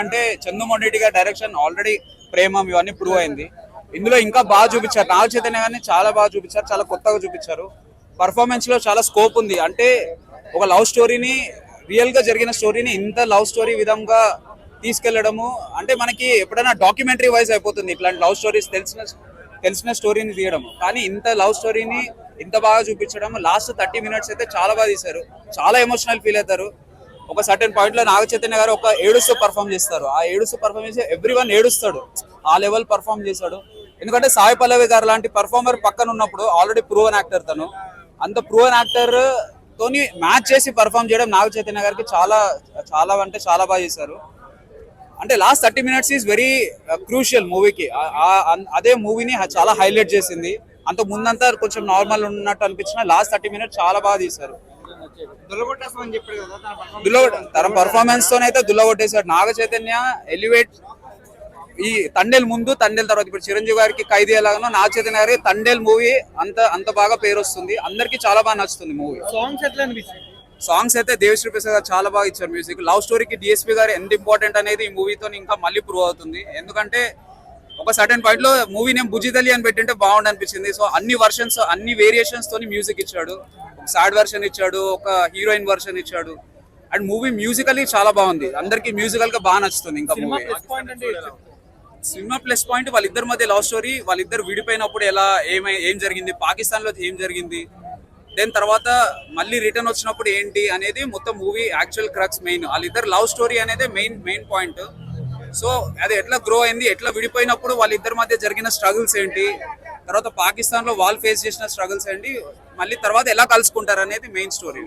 అంటే చందుమోహన్ రెడ్డి గారి direction already Premam ఇవన్నీ ప్రూవ్ అయింది. ఇందులో ఇంకా బాగా చూపించారు. నాగ చైతన్య గారిని చాలా బాగా చూపించారు. చాలా కొత్తగా చూపించారు. పర్ఫార్మెన్స్లో చాలా స్కోప్ ఉంది. అంటే ఒక లవ్ స్టోరీని రియల్గా జరిగిన స్టోరీని ఇంత లవ్ స్టోరీ విధంగా తీసుకెళ్ళడము అంటే మనకి ఎప్పుడైనా డాక్యుమెంటరీ వైజ్ అయిపోతుంది. ఇట్లాంటి లవ్ స్టోరీస్ తెలిసిన తెలిసిన స్టోరీని తీయడం కానీ ఇంత లవ్ స్టోరీని ఇంత బాగా చూపించడం లాస్ట్ థర్టీ మినిట్స్ అయితే చాలా బాగా తీశారు. చాలా ఎమోషనల్ ఫీల్ అవుతారు. ఒక సర్టెన్ పాయింట్లో నాగ చైతన్య గారు ఒక ఏడుస్తూ పర్ఫామ్ చేస్తారు. ఆ ఏడుస్తూ పర్ఫామ్ చేసి ఎవ్రీ వన్ ఏడుస్తాడు. ఆ లెవెల్ పర్ఫామ్ చేశాడు. ఎందుకంటే సాయి పల్లవి గారు లాంటి పర్ఫార్మర్ పక్కన ఉన్నప్పుడు ఆల్రెడీ ప్రూవన్ యాక్టర్ తను. అంత ప్రూవన్ యాక్టర్ తోని మ్యాచ్ చేసి పర్ఫామ్ చేయడం నాగ చైతన్య గారికి చాలా చాలా అంటే చాలా బాగా చేశారు. అంటే last thirty minutes is very crucial మూవీకి అదే మూవీని చాలా హైలైట్ చేసింది. అంత ముందంతా కొంచెం నార్మల్ ఉన్నట్టు అనిపించిన లాస్ట్ థర్టీ మినిట్స్ చాలా బాగా తీశారు. తన పర్ఫార్మెన్స్ తోనైతే దుల్లగొట్టేశాడు. నాగ చైతన్య ఎలివేట్ ఈ తండేల్ ముందు తండేల్ తర్వాత ఇప్పుడు చిరంజీవి గారికి ఖైదీ ఎలాగనో నాగ చైతన్య గారికి తండేల్ మూవీ అంత అంత బాగా పేరు వస్తుంది. అందరికి చాలా బాగా నచ్చుతుంది మూవీ. సాంగ్స్ ఎట్లా అనిపించింది సాంగ్స్ అయితే దేవిశ్రీ ప్రసాద్ గారు చాలా బాగా ఇచ్చారు మ్యూజిక్. లవ్ స్టోరీకి డిఎస్పీ గారు ఎంత ఇంపార్టెంట్ అనేది ఈ మూవీతో ఇంకా మళ్ళీ ప్రూవ్ అవుతుంది. ఎందుకంటే ఒక సర్టెన్ పాయింట్లో మూవీ నేమ్ బుజిదలి అని పెట్టింటే బాగుండు అనిపించింది సో అన్ని వర్షన్స్ అన్ని వేరియేషన్స్ తోని మ్యూజిక్ ఇచ్చాడు. సాడ్ వర్షన్ ఇచ్చాడు ఒక హీరోయిన్ వర్షన్ ఇచ్చాడు. అండ్ మూవీ మ్యూజికల్లీ చాలా బాగుంది. అందరికి మ్యూజికల్గా బాగా నచ్చుతుంది ఇంకా మూవీ? సినిమా ప్లస్ పాయింట్ వాళ్ళిద్దరి మధ్య లవ్ స్టోరీ వాళ్ళిద్దరు విడిపోయినప్పుడు ఎలా ఏమై ఏం జరిగింది పాకిస్తాన్లో ఏం జరిగింది. దెన్ తర్వాత మళ్ళీ రిటర్న్ వచ్చినప్పుడు ఏంటి అనేది మొత్తం మూవీ యాక్చువల్ క్రక్స్ మెయిన్. వాళ్ళిద్దరు లవ్ స్టోరీ అనేది మెయిన్ మెయిన్ పాయింట్. సో అది ఎట్లా గ్రో అయింది ఎట్లా విడిపోయినప్పుడు వాళ్ళిద్దరి మధ్య జరిగిన స్ట్రగుల్స్ ఏంటి తర్వాత పాకిస్తాన్లో వాళ్ళు ఫేస్ చేసిన స్ట్రగుల్స్ అండి. మళ్ళీ తర్వాత ఎలా కలుసుకుంటారు అనేది మెయిన్ స్టోరీ